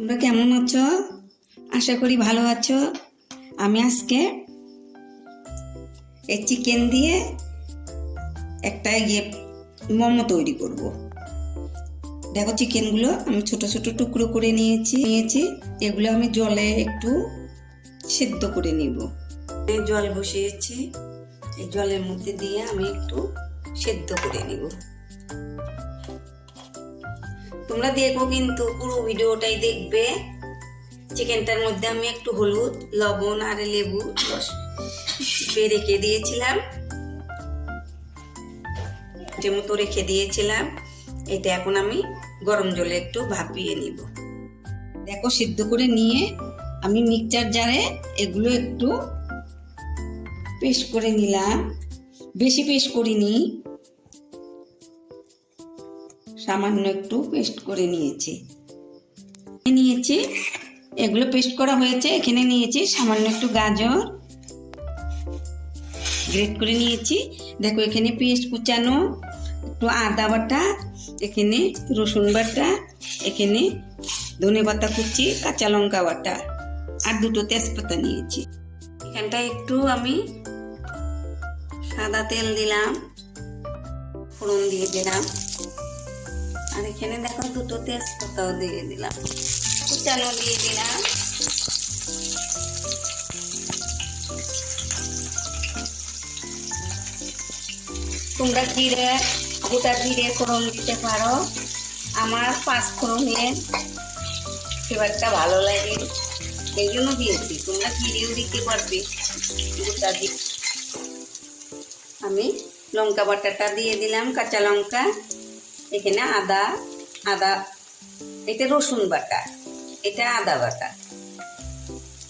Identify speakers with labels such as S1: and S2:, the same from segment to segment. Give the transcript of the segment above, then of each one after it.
S1: তোমরা কেমন আছো? আশা করি ভালো আছো। আমি আজকে এই চিকেন দিয়ে একটা ইয়ে মোমো তৈরি করব। দেখো চিকেনগুলো আমি ছোট ছোট টুকরো করে নিয়েছি নিয়েছি। এগুলো আমি জলে একটু সেদ্ধ করে নিব। জল বসিয়েছি। এই জলের মধ্যে দিয়ে আমি একটু সেদ্ধ করে নিব। তোমরা দেখো কিন্তু পুরো ভিডিওটাই দেখবে। চিকেনটার মধ্যে আমি একটু হলুদ, লবণ আর লেবু রেখে দিয়েছিলাম। যে মতো রেখে দিয়েছিলাম। এটা এখন আমি গরম জলে একটু ভাপিয়ে নিব। দেখো সিদ্ধ করে নিয়ে আমি মিক্সচার জারে এগুলো একটু পেস্ট করে নিলাম। বেশি পেস্ট করিনি। সামান্য একটু পেস্ট করে নিয়েছি। নিয়েছি, এগুলো পেস্ট করা হয়েছে, এখানে নিয়েছি সামান্য একটু গাজর। গ্রেট করে নিয়েছি। দেখো, এখানে পেস্ট কুচানো, একটু আদা বাটা, এখানে রসুন বাটা, এখানে ধনে পাতা কুচি, কাঁচা লঙ্কা বাটা আর দুটো তেজপাতা নিয়েছি। এখানটা একটু আমি সাদা তেল দিলাম, ফোড়ন দিয়ে দিলাম। আর এখানে দেখো দুটো তেজপাতাও দিয়ে দিলাম। কুচানো দিয়ে দিলাম। তোমরা জিরে, গোটা জিরে ফোড়ন দিতে পারো। আমার পাঁচ ফোড়নের ফ্লেভারটা ভালো লাগে। এই জন্য দিয়েছি। তোমরা জিরেও দিতে পারবে। গোটা দিয়ে আমি লঙ্কা বাটাটা দিয়ে দিলাম, কাঁচা লঙ্কা। এখানে আদা আদা, এটা রসুন বাটা, এটা আদা বাটা।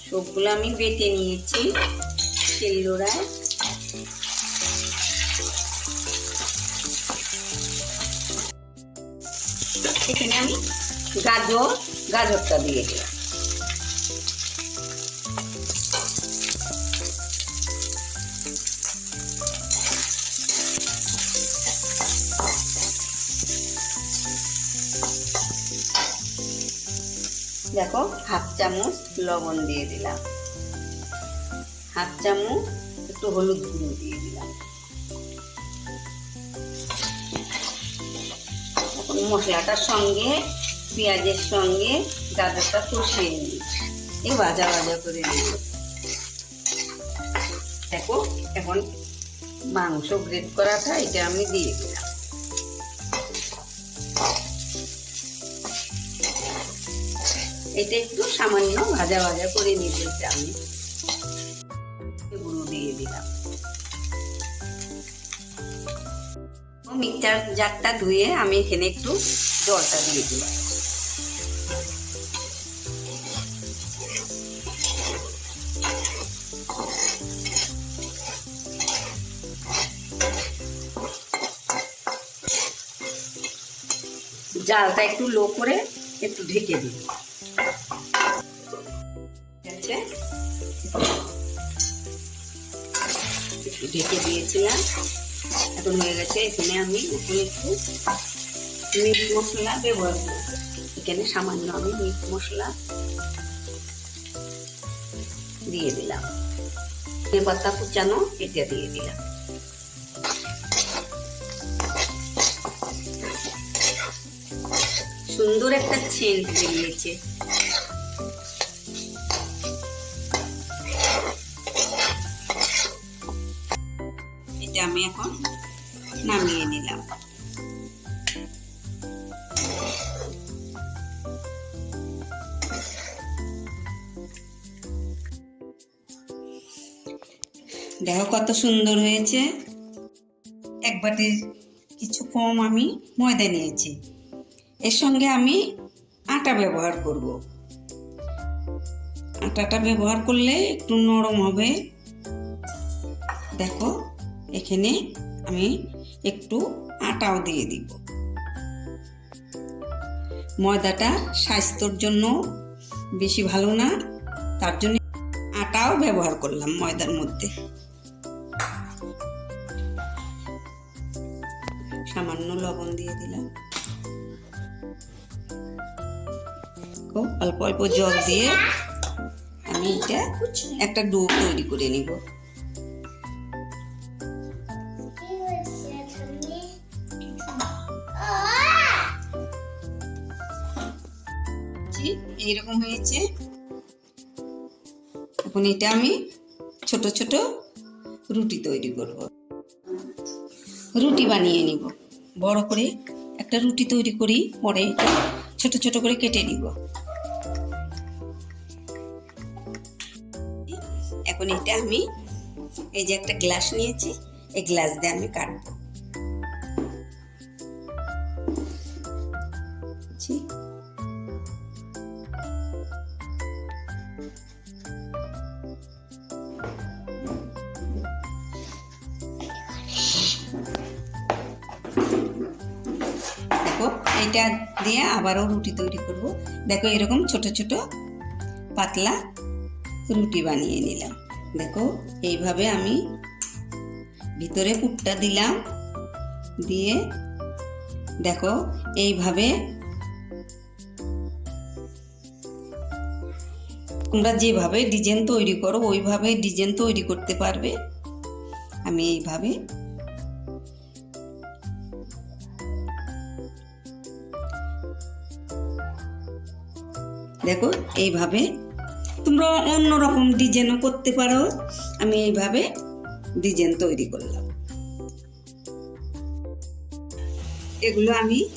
S1: সবগুলো আমি বেটে নিয়েছি তেল লোড়ায় এখানে আমি গাজর, গাজরটা দিয়ে দিলাম। দেখো, হাফ চামচ লবণ দিয়ে দিলাম। হাফ চামচ একটু হলুদ গুঁড়ো দিয়ে দিলাম। এখন মশলাটার সঙ্গে, পেঁয়াজের সঙ্গে গাজরটা কষিয়ে নিই এই ভাজা ভাজা করে নিই দেখো, এখন মাংস গ্রেট করাটা এটা আমি দিয়ে দিলাম। এটা একটু সামান্য ভাজা ভাজা করে নিতে আমি। গুঁড়ো দিয়ে দিলাম। মিক্সচার জারটা ধুয়ে আমি এখানে একটু জলটা দিয়ে দিলাম। জালটা একটু লো করে একটু ঢেকে দিই একটু ঢেকে দিয়েছিলাম। এখন হয়ে গেছে, এখানে আমি এখন একটু মিট মশলা ব্যবহার করব। এখানে সামান্য আমি মিট মশলা দিয়ে দিলাম। পাতা কুচানো, এটা দিয়ে দিলাম। সুন্দর একটা সেন্ট বেরিয়েছে। আমি এখন নামিয়ে নিলাম। দেখো কত সুন্দর হয়েছে। এক বাটির কিছু কম আমি ময়দা নিয়েছি। এর সঙ্গে আমি আটা ব্যবহার করব। আটাটা ব্যবহার করলে একটু নরম হবে। দেখো এখানে আমি একটু আটাও দিয়ে দিব। ময়দাটা স্বাস্থ্যর জন্য বেশি ভালো না, তার জন্য আটাও ব্যবহার করলাম ময়দার মধ্যে। সামান্য লবণ দিয়ে দিলাম। খুব অল্প অল্প জল দিয়ে আমি এটা একটা ডো তৈরি করে নিব। এইরকম হয়েছে। এখন এটা আমি ছোট ছোট রুটি তৈরি করব। রুটি বানিয়ে নিব। বড় করে একটা রুটি তৈরি করি, পরে ছোট ছোট করে কেটে নিব। এখন এটা আমি এই যে একটা গ্লাস নিয়েছি, এই গ্লাস দিয়ে আমি কাটবো। এইটা দিয়ে আবারও রুটি তৈরি করব। দেখো এরকম ছোট ছোট পাতলা রুটি বানিয়ে নিলাম। দেখো এইভাবে আমি ভিতরে পুটটা দিলাম। দিয়ে দেখো এইভাবে তোমরা যেভাবে ডিজাইন তৈরি করো, ওইভাবে ডিজাইন তৈরি করতে পারবে। আমি এইভাবে দেখো, এইভাবে তোমরা অন্য রকম ডিজাইনও করতে পারো। আমি এইভাবে ডিজাইন তৈরি করলাম। এগুলো আমি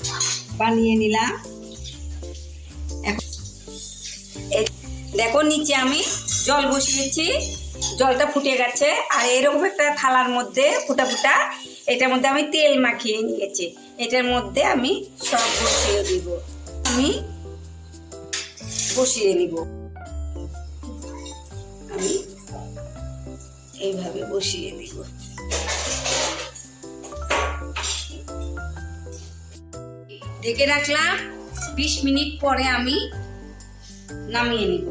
S1: বানিয়ে নিলাম। দেখো, নিচে আমি জল বসিয়েছি। জলটা ফুটে গেছে। আর এরকম একটা থালার মধ্যে ফুটা ফুটা, এটার মধ্যে আমি তেল মাখিয়ে নিয়েছি। এটার মধ্যে আমি সব বসিয়ে দিব। আমি বসিয়ে নিব। আমি এইভাবে বসিয়ে দিব ঢেকে রাখলাম, বিশ মিনিট পরে আমি নামিয়ে নিব।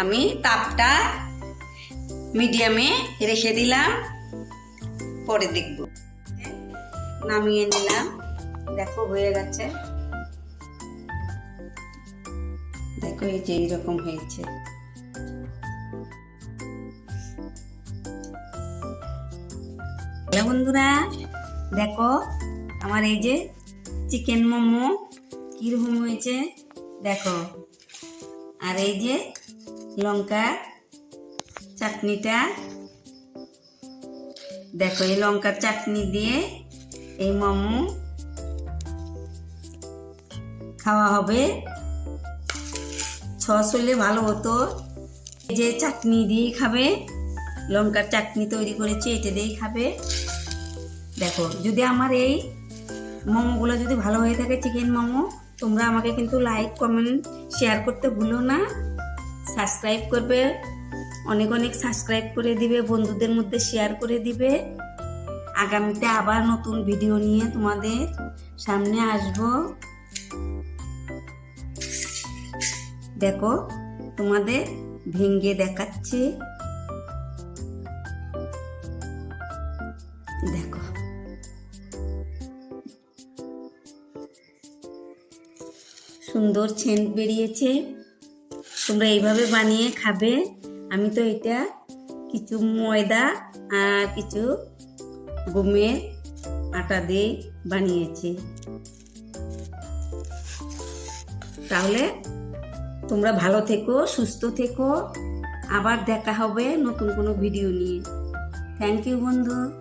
S1: আমি তাপটা মিডিয়ামে রেখে দিলাম, পরে দেখব। নামিয়ে নিলাম। দেখো, হয়ে গেছে। দেখো, এই যে এইরকম হয়েছে। বন্ধুরা, দেখো, আমার এই যে চিকেন মোমো, কীরকম হয়েছে, দেখো। আর এই যে লঙ্কা চাটনিটা, দেখো, এই লঙ্কার চাটনি দিয়ে এই মোমো খাওয়া হবে। সস হলে ভালো হতো। এই যে চাটনি দিয়েই খাবে। লঙ্কার চাটনি তৈরি করেছি, এটা দিয়েই খাবে। দেখো, যদি আমার এই মোমোগুলো যদি ভালো হয়ে থাকে চিকেন মোমো, তোমরা আমাকে কিন্তু লাইক কমেন্ট শেয়ার করতে ভুলো না। সাবস্ক্রাইব করবে। অনেক অনেক সাবস্ক্রাইব করে দিবে, বন্ধুদের মধ্যে শেয়ার করে দিবে। আগামীতে আবার নতুন ভিডিও নিয়ে তোমাদের সামনে আসব। দেখো, তোমাদের ভেঙ্গে দেখাচ্ছি। দেখো। সুন্দর সেন্ট বেরিয়েছে। তোমরা এইভাবে বানিয়ে খাবে। আমি তো এটা কিছু ময়দা আর কিছু গমের আটা দিয়ে বানিয়েছি। তাহলে তোমরা ভালো থেকো, সুস্থ থেকো। আবার দেখা হবে নতুন কোনো ভিডিও নিয়ে। থ্যাংক ইউ বন্ধু।